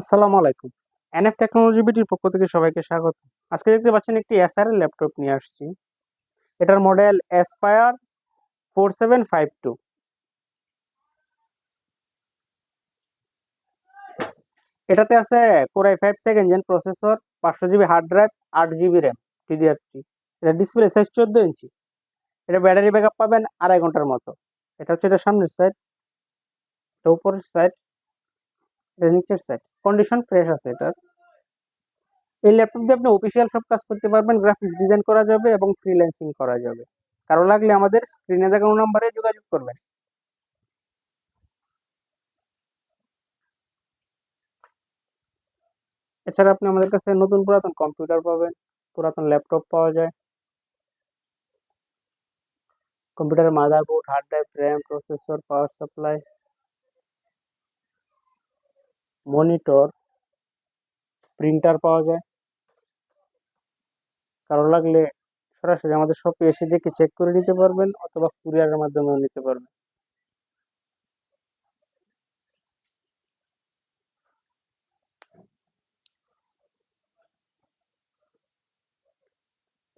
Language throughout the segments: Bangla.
আসসালামু আলাইকুম। এনএফ টেকনোলজি বিটির পক্ষ থেকে সবাইকে স্বাগত। আজকে দেখতে পাচ্ছেন একটি এসআর ল্যাপটপ নিয়ে আসছি। এটার model Aspire four seven five two এটাতে আছে core i five second gen processor পাঁচশো জিবি হার্ড ড্রাইভ আট জিবি র্যাম ডিডিআর থ্রি এটা ডিসপ্লে সাইজ চোদ্দ ইঞ্চি। এটা ব্যাটারি ব্যাকআপ পাবেন আড়াই ঘণ্টার মতো। এটা হচ্ছে এটা সামনের সাইড এটা উপরের সাইড এটা নিচের সাইড কন্ডিশন ফ্রেশ আছে এটার। এই ল্যাপটপ দিয়ে আপনি অফিসিয়াল সব কাজ করতে পারবেন গ্রাফিক্স ডিজাইন করা যাবে এবং ফ্রিল্যান্সিং করা যাবে। কারও লাগলে আমাদের স্ক্রিনে দেখানো নাম্বারে যোগাযোগ করবেন। এছাড়া আপনি আমাদের কাছে নতুন পুরাতন কম্পিউটার পাবেন, পুরাতন ল্যাপটপ পাওয়া যায়। কম্পিউটারের motherboard hard drive RAM processor power supply monitor printer পাওয়া যায়। কারও লাগলে সরাসরি আমাদের শপে এসে দেখে চেক করে নিতে পারবেন অথবা কুরিয়ারের মাধ্যমেও নিতে পারবেন।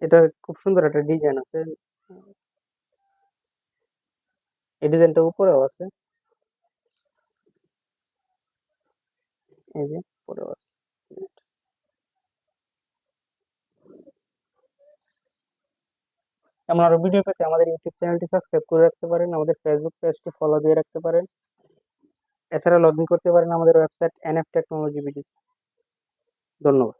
এটা খুব সুন্দর একটা ডিজাইন আছে। এই ডিজাইনটা উপরেও আছে। এই যে পড়ে আছে এমন আরও ভিডিও পেতে আমাদের ইউটিউব চ্যানেলটি সাবস্ক্রাইব করে রাখতে পারেন, আমাদের ফেসবুক পেজটি ফলো দিয়ে রাখতে পারেন। এছাড়া লগ ইন করতে পারেন আমাদের ওয়েবসাইট এনএফ টেকনোলজি বিডি ধন্যবাদ।